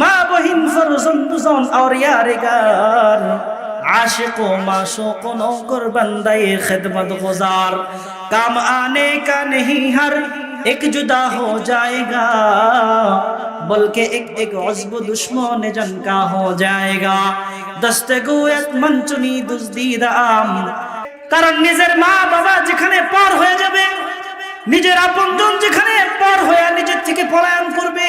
মা বহিন ফরজন দুজন আর ইয়ারে গার আশিক ও মাশুক নৌকর বান্দাই খেদমত গুজার। কাম আনে কা নেহি হার, এক জুদা হো জায়েগা। বলকে এক এক অজব দুশ্মন জন কা হো জায়েগা। দস্তগুয়ত মঞ্চুনি দুজদিদাম কারণ নিজের মা বাবা যেখানে পার হয়ে যাবে, নিজের আপনজন যেখানে পার হয়ে নিজের থেকে পলায়ন করবে।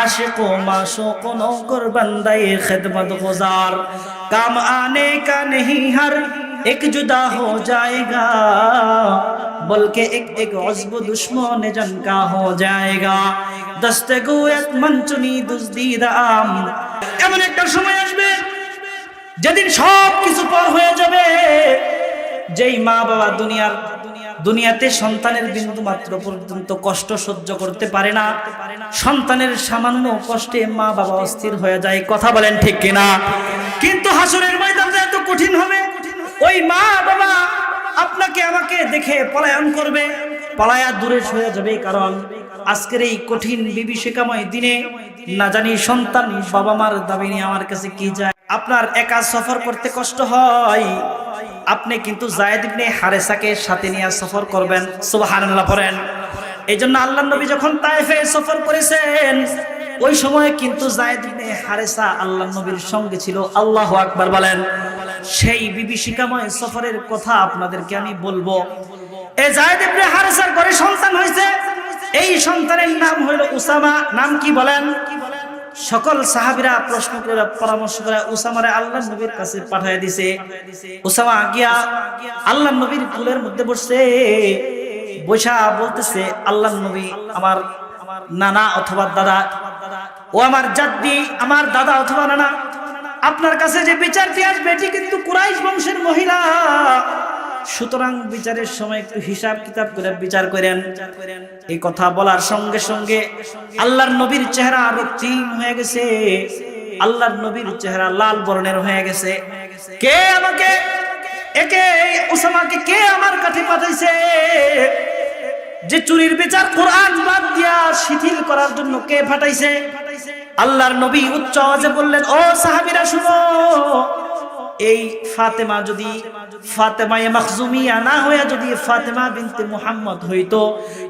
আশিক মাশুক নওকর বান্দায়ে খিদমত গুজার। কাম আনে কা নেহি হর, এক জুদা হো জায়েগা। বলকে এক এক উজব দুশমন জনকা হো জায়েগা। দস্তে গুয়াত মনচুনি দুজদিদাম এমন একটা সময় আসবে, যেদিন সব কিছু পর হয়ে যাবে। যেই মা বাবা দুনিয়ার দুনিয়াতে সন্তানের বিন্দু মাত্র পর্যন্ত কষ্ট সহ্য করতে পারে না। সন্তানের সামান্য কষ্টে মা বাবা অস্থির হয়ে যায়। কথা বলেন ঠিক কিনা? কিন্তু হাসুরের ময়দানটা এত কঠিন হবে। ওই মা বাবা আপনাকে আমাকে দেখে পলায়ন করবে। পলায়া দূরে সরে যাবে কারণ আজকের এই কঠিন বিভীষিকাময় দিনে না জানি সন্তান বাবা মার দাবি নিয়ে আমার কাছে কি যায়। আপনার একা সফর করতে কষ্ট হয়। আপনি কিন্তু জায়েদ ইবনে হারেসাকে সাথে নিয়ে সফর করবেন। সুবহানাল্লাহ, পড়েন। এই জন্য আল্লাহ নবী যখন তায়েফে সফর করেছেন, ওই সময় কিন্তু জায়েদ ইবনে হারেসা আল্লাহ নবীর সঙ্গে ছিল। আল্লাহু আকবার বলেন, সেই বিভীষিকাময় সফরের কথা আপনাদেরকে আমি বলব। এই জায়েদ ইবনে হারেসার ঘরে সন্তান হয়েছে। এই সন্তানের নাম হলো উসামা। নাম কি বলেন? সকল সাহাবিরা প্রশ্ন করে, পরামর্শ করে, উসামারে আল্লাহ নবীর কাছে পাঠিয়ে দিছে। উসামা গিয়া আল্লাহ নবীর কুলের মধ্যে বসছে। বৈশা বলতেছে আল্লাহ নবী আমার নানা অথবা দাদা, ও আমার জাদ্দি, আমার দাদা অথবা নানা, আপনার কাছে যে বিচারটি আসবে এটি কিন্তু কুরাইশ বংশের মহিলা। সুতরাং বিচারের সময় একটু হিসাব কিতাব করে বিচার করেন। এই কথা বলার সঙ্গে সঙ্গে আল্লাহর নবীর চেহারা আরও রক্তিম হয়ে গেছে। আল্লাহর নবীর চেহারা লাল বর্ণের হয়ে গেছে। কে আমাকে, একে ওসামাকে কে আমার কাছে পাঠাইছে? যে চুরির বিচার কোরআন বাদ দিয়া শিথিল করার জন্য কে ফাটাইছে আল্লাহর নবী উচ্চ আওয়াজে বললেন, ও সাহাবীরা, শুনো। এই ফাতেমা যদি ফাতেমা মাখজুমিয়া না হয়ে যদি ফাতেমা বিনতে মুহাম্মদ হইতো,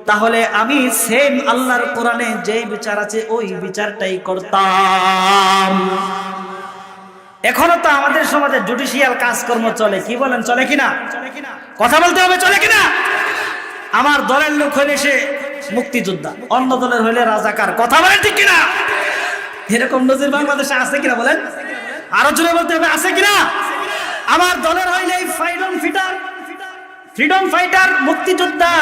তাহলে আমি সেম আল্লাহর কোরআনে যে বিচার আছে ওই বিচারটাই করতাম। এখনও তো আমাদের সমাজে জুডিশিয়াল কাজকর্ম চলে, কি বলেন, চলে কিনা? কথা বলতে হবে, চলে কিনা? আমার দলের লোক হইলে সে মুক্তিযোদ্ধা, অন্য দলের হইলে রাজাকার, কথা বলেন ঠিক কিনা? এরকম নজির বাংলাদেশে আছে কিনা বলেন? আরও জোরে বলতে হবে, আছে কিনা? আমার দলের হইলেই ফ্রিডম ফিটার ফ্রিডম ফাইটার মুক্তিযোদ্ধা।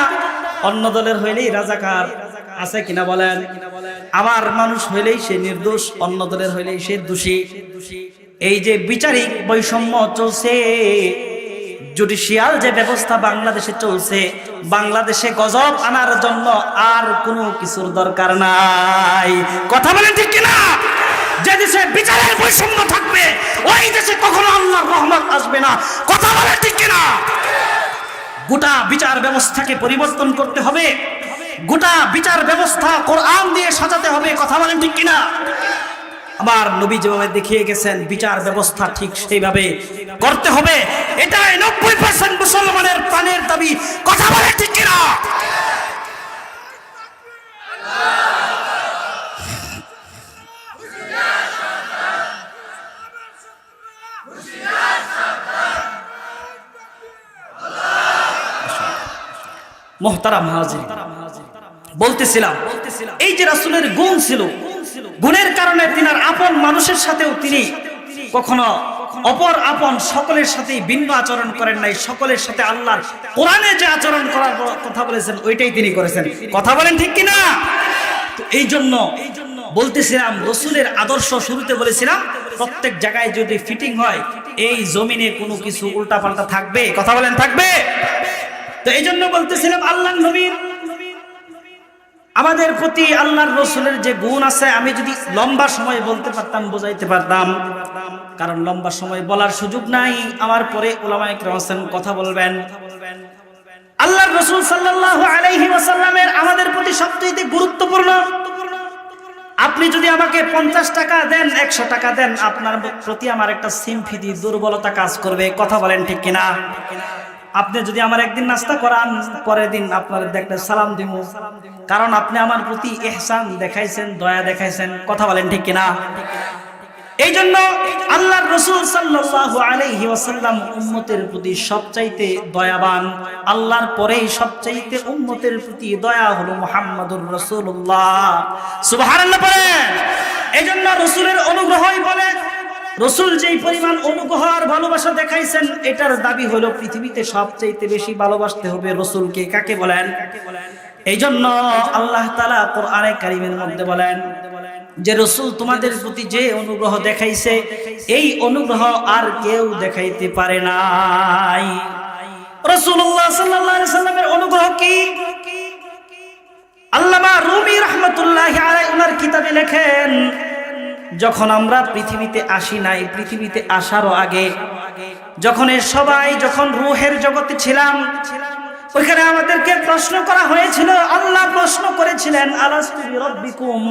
অন্য দলের হইলেই রাজাকার, আছে কিনা বলেন? আমার মানুষ হইলেই সে নির্দোষ, অন্য দলের হইলেই সে দোষী। এই যে বিচারিক বৈষম্য চলছে, জুডিশিয়াল যে ব্যবস্থা বাংলাদেশে চলছে, বাংলাদেশে গজব আনার জন্য আর কোনো কিছুর দরকার নাই। কথা বলেন ঠিক কিনা? যে দেশে বিচারের বৈষম্য থাকবে ওই দেশে কখনো আল্লাহর রহমত না। কথা বলে ঠিক কিনা? গোটা বিচার ব্যবস্থাকে পরিবর্তন করতে হবে। গোটা বিচার ব্যবস্থা কোরআন দিয়ে সাজাতে হবে। কথা বলেন ঠিক কিনা? আবার নবী যেভাবে দেখিয়ে গেছেন, বিচার ব্যবস্থা ঠিক সেইভাবে করতে হবে। এটাই নব্বই পার্সেন্ট মুসলমানের প্রাণের দাবি। কথা বলে ঠিক কিনা? মোহতারাম হাজির। বলতেছিলাম, এই যে রাসূলের গুণ ছিল, গুণের কারণে তিনার আপন মানুষের সাথেও তিনি কখনো অপর আপন সকলের সাথেই ভিন্ন আচরণ করেন নাই, সকলের সাথে আল্লাহর কোরআনে যে আচরণ করার কথা বলেছেন, ওইটাই তিনি করেছেন। কথা বলেন ঠিক কিনা? এই জন্য বলতেছিলাম, রসুলের আদর্শ শুরুতে বলেছিলাম, প্রত্যেক জায়গায় যদি ফিটিং হয়, এই জমিনে কোনো কিছু উল্টাপাল্টা থাকবে। কথা বলেন, থাকবে? তো এই জন্য বলতেছিলাম আল্লাহ নবীর, আমাদের প্রতি আল্লাহর রসুলের যে গুণ আছে, আমি যদি লম্বা সময় বলতে পারতাম, বোঝাইতে পারতাম। কারণ লম্বা সময় বলার সুযোগ নাই। আমার পরে ওলামাইক রহসেন কথা বলবেন। আল্লাহর রসুল সাল্লাল্লাহু আলাইহি ওয়াসাল্লামের আমাদের প্রতি সবচেয়ে গুরুত্বপূর্ণ, আপনি যদি আমাকে পঞ্চাশ টাকা দেন, একশো টাকা দেন, আপনার প্রতি আমার একটা সিমফিদি দুর্বলতা কাজ করবে। কথা বলেন ঠিক কিনা? আপনি যদি আমার একদিন নাস্তা করান, পরের দিন আপনার দেখলে সালাম দিব কারণ আপনি আমার প্রতি এহসান দেখাইছেন, দয়া দেখাইছেন। কথা বলেন ঠিক কিনা? এই জন্য আল্লাহর রসুল সাল্লাল্লাহু আলাইহি ওয়াসাল্লাম উম্মতের প্রতি সবচাইতে দয়াবান। আল্লাহর পরেই সবচাইতে উম্মতের প্রতি দয়া হলো মুহাম্মাদুর রাসূলুল্লাহ। সুবহানাল্লাহ পড়েন। এই জন্য রসুলের অনুগ্রহই বলে রসুল যেই পরিমাণ অনুগ্রহ আর ভালোবাসা দেখাইছেন, এটার দাবি হলো পৃথিবীতে সবচাইতে বেশি ভালোবাসতে হবে রসুলকে। কাকে বলেন? এই জন্য আল্লাহ কোরআনে কারিমের মধ্যে বলেন, যে রসুল তোমাদের প্রতি যে অনুগ্রহ দেখাইছে, এই অনুগ্রহ আর কেউ দেখাইতে পারে নাই। রসুল্লাহ সাল্লামের অনুগ্রহ কি? আল্লামা রুমি রহমতুল্লাহ আলাই কিতাবে লেখেন যখন আমরা পৃথিবীতে আসি নাই, পৃথিবীতে আসারও আগে, যখন এর সবাই যখন রুহের জগতে ছিলাম, ওইখানে আমাদেরকে প্রশ্ন করা হয়েছিল, আল্লাহ প্রশ্ন করেছিলেন আলাস্তুবি রব্বিকুম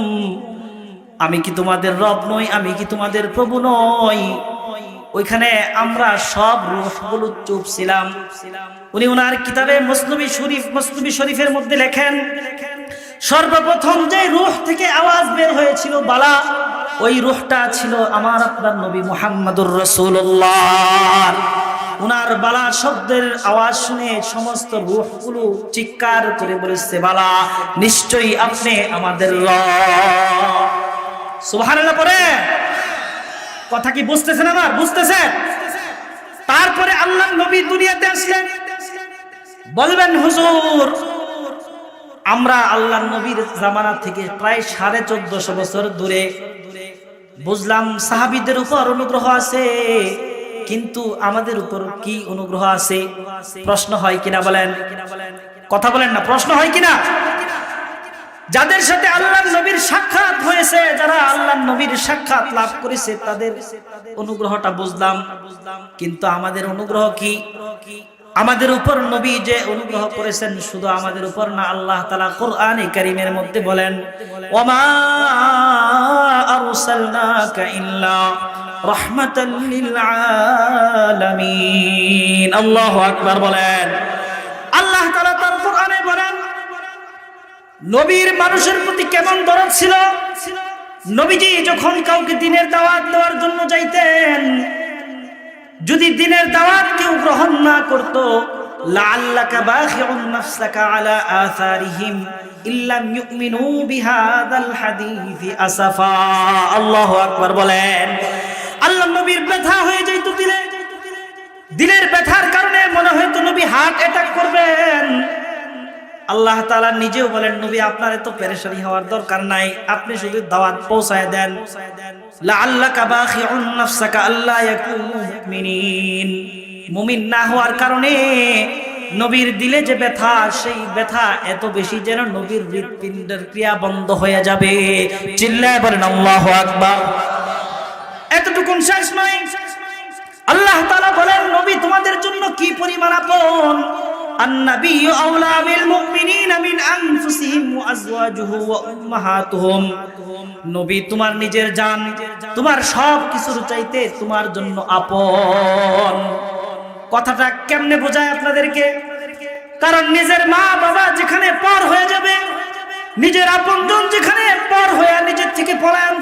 আমি কি তোমাদের রব নই, আমি কি তোমাদের প্রভু নই? ওইখানে আমরা সব রূহগুলো চুপ ছিলাম উনি ওনার কিতাবে মসনবী শরীফ মসনবী শরীফের মধ্যে লেখেন, সর্বপ্রথম যে রুহ থেকে আওয়াজ বের হয়েছিল বালা ওই রুহটা ছিল আমার আপনার নবী মোহাম্মদুর রসুল্লাহ উনার বালা শব্দের আওয়াজ শুনে সমস্ত রুহগুলো চিৎকার করে বলেছে, বালা, নিশ্চয়ই আপনি আমাদের পরে কথা কি বুঝতেছেন আমার? বুঝতেছেন? তারপরে আল্লাহ নবী দুনিয়াতে আসলেন। বলবেন, হুজুর, আমরা আল্লাহ নবীর জামানা থেকে প্রায় সাড়ে চোদ্দশো বছর দূরে বুঝলাম সাহাবিদের উপর অনুগ্রহ আছে, কিন্তু আমাদের উপর কি অনুগ্রহ আছে? প্রশ্ন হয় কিনা বলেন? কথা বলেন না, প্রশ্ন হয় কিনা? যাদের সাথে আল্লাহ নবীর সাক্ষাৎ হয়েছে, যারা আল্লাহ নবীর সাক্ষাৎ লাভ করেছে, তাদের অনুগ্রহটা বুঝলাম, কিন্তু আমাদের অনুগ্রহ কি? আমাদের উপর নবী যে অনুগ্রহ করেছেন, শুধু আমাদের উপর না, আল্লাহ তালা কোরআনে কারিমের মধ্যে বলেন, ওমা আল্লাহু আকবার বলেন। আল্লাহ তাআলা তার কোরআনে বলেন, নবীর মানুষের প্রতি কেমন দরদ ছিল? নবীজি যখন কাউকে দিনের দাওয়াত দেওয়ার জন্য যাইতেন যদি দিনের দাওয়াত কেউ গ্রহণ না করত, লাআল্লাকা ইউমিনু আসাফা। বলেন ব্যথা হয়ে দিলে। দিলের ব্যথার কারণে মনে হয়তো নবী হার্ট অ্যাটাক করবেন। আল্লাহ তাআলা নিজেও বলেন, নবী, আপনার এত পেরেশানি হওয়ার দরকার নাই। আপনি শুধু দাওয়াত পৌঁছায় দেন। মুমিন না হওয়ার কারণে নবীর দিলে যে ব্যথা, সেই ব্যথা এত বেশি যেন নবীর হৃৎপিণ্ডের ক্রিয়া বন্ধ হয়ে যাবে। চিল্লায় বলেন, আল্লাহু আকবার। এতটুকুন শেষ নয় আল্লাহ তাআলা বলেন, নবী, তোমাদের জন্য কি পরিমাণ আপন? النبي أولى بالمؤمنين من أنفسهم وأزواجه وأمهاتهم নবী তোমার নিজের জান তোমার সব কিছুর চাইতে তোমার জন্য আপন কথাটা কেমনে বোঝায় আপনাদেরকে কারণ নিজের মা বাবা যেখানে পর হয়ে যাবে নিজের আপনজন যেখানে পর হয়ে নিজের থেকে পলায়ন করবে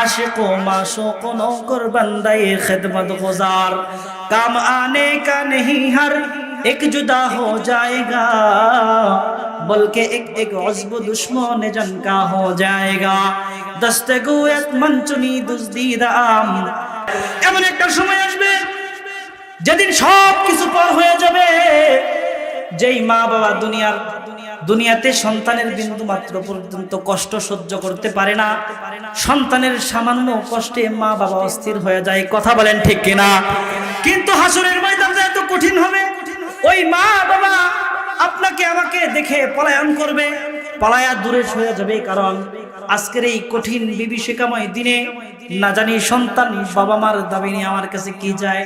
আশিক মাশুক নওকর বান্দায়ে খিদমত গুজার। কাম আনে কা নেহি হর, এক জুদা হো জায়েগা। বলকে এক এক উজব দুশমনে জনকা হো জায়েগা। দস্তে গুয়ত মঞ্চনি দুজদিদাম এমন একটা সময় আসবে, যেদিন সব কিছু পার হয়ে যাবে। যেই মা বাবা দুনিয়ার, দুনিয়াতে সন্তানের বিন্দু মাত্র পর্যন্ত কষ্ট সহ্য করতে পারে না, সন্তানের সামান্য কষ্টে মা বাবা অস্থির হয়ে যায়, কথা বলেন ঠিক কিনা? কিন্তু হাসুরের ময়দানটা এত কঠিন হবে, ওই মা বাবা আপনাকে আমাকে দেখে পলায়ন করবে, পলায়া দূরে সরে যাবে, কারণ আজকের এই কঠিন বিভীষিকাময় দিনে না জানি সন্তান বাবা মার দাবি নিয়ে আমার কাছে কি যায়।